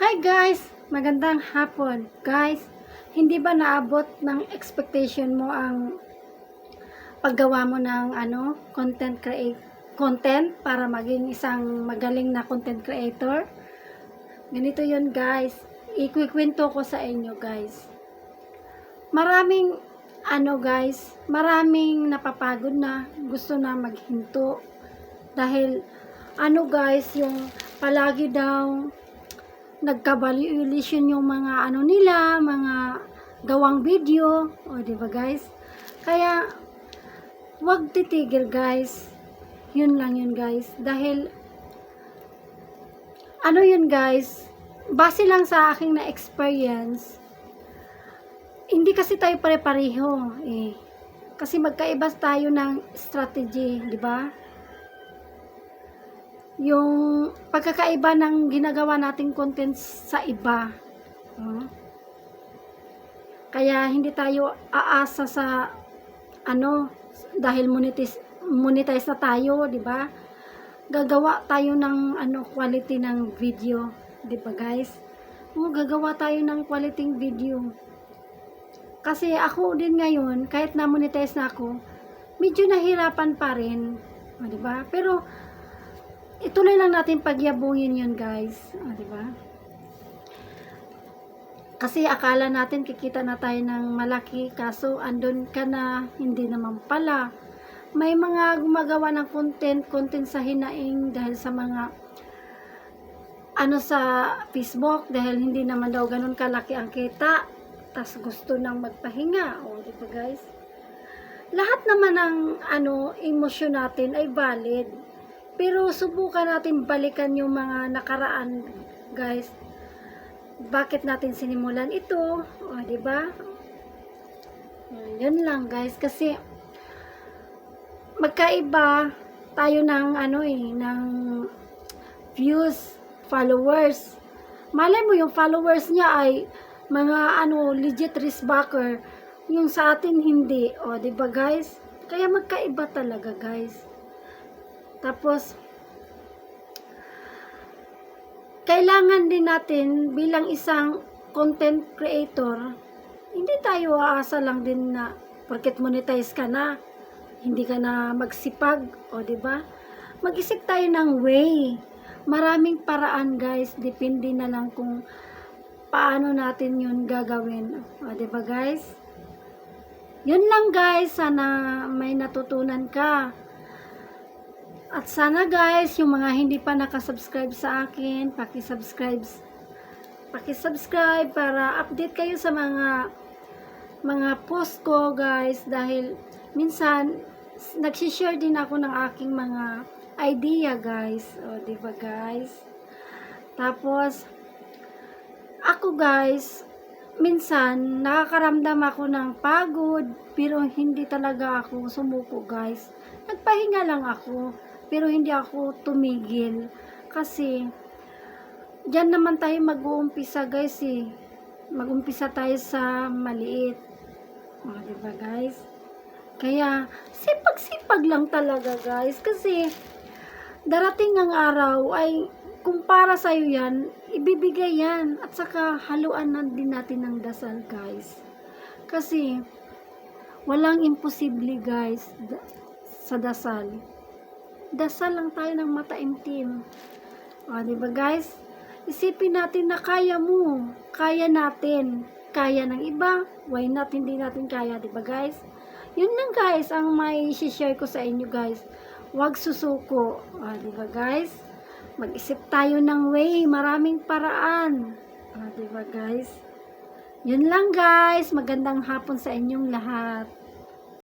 Hi guys! Magandang hapon. Guys, hindi ba naabot ng expectation mo ang paggawa mo ng ano, content create content para maging isang magaling na content creator? Ganito 'yon, guys. Ikwikwento ko sa inyo, guys. Maraming ano, guys, maraming napapagod na gusto na maghinto dahil ano, guys, yung palagi daw nagka-valuation yung mga ano nila, mga gawang video, o di ba guys? Kaya wag titigil guys. Yun lang yun guys. Dahil ano yun guys, base lang sa aking na experience, hindi kasi tayo pare-pareho eh. Kasi magkaiba tayo ng strategy, di ba? Yung pagkakaiba ng ginagawa nating content sa iba. Oh. Kaya hindi tayo aasa sa ano dahil monetize monetize na tayo, 'di ba? Gagawa tayo ng ano quality ng video, 'di ba, guys? Oh, gagawa tayo ng quality video. Kasi ako din ngayon, kahit na monetize na ako, medyo nahirapan pa rin, 'di ba? Pero ituloy lang natin pagyabungin yun guys. Ah, di ba? Kasi akala natin kikita na tayo ng malaki kaso andun ka na hindi naman pala. May mga gumagawa ng content, content sa hinaing dahil sa mga ano sa Facebook dahil hindi naman daw ganun kalaki ang kita. tas gusto nang magpahinga. O, di ba guys? Lahat naman ng ano, emosyon natin ay valid. Pero subukan natin balikan yung mga nakaraan, guys. Bakit natin sinimulan ito? O, di ba? Yun lang, guys. Kasi magkaiba tayo ng ano eh, ng views, followers. Malay mo yung followers niya ay mga ano legit backer yung sa atin hindi o di ba guys kaya magkaiba talaga guys tapos, kailangan din natin bilang isang content creator, hindi tayo aasa lang din na porket monetize ka na, hindi ka na magsipag, o di ba? Mag-isip tayo ng way. Maraming paraan, guys. Depende na lang kung paano natin yun gagawin. O, di ba, guys? Yun lang, guys. Sana may natutunan ka. At sana guys, yung mga hindi pa nakasubscribe sa akin, paki-subscribe paki-subscribe para update kayo sa mga mga post ko guys dahil minsan nagsi-share din ako ng aking mga idea guys. O di ba guys? Tapos ako guys, minsan nakakaramdam ako ng pagod pero hindi talaga ako sumuko guys. Nagpahinga lang ako pero hindi ako tumigil. Kasi, dyan naman tayo mag-uumpisa guys eh. Mag-umpisa tayo sa maliit. O, diba guys? Kaya, sipag-sipag lang talaga guys. Kasi, darating ang araw ay kung para sa'yo yan, ibibigay yan. At saka, haluan na din natin ng dasal guys. Kasi, walang imposible guys sa dasal dasal lang tayo ng mataimtim. O, di ba guys? Isipin natin na kaya mo. Kaya natin. Kaya ng iba. Why not hindi natin kaya, di ba guys? Yun lang guys, ang may share ko sa inyo guys. Huwag susuko. O, di ba guys? Mag-isip tayo ng way. Maraming paraan. O, di ba guys? Yun lang guys. Magandang hapon sa inyong lahat.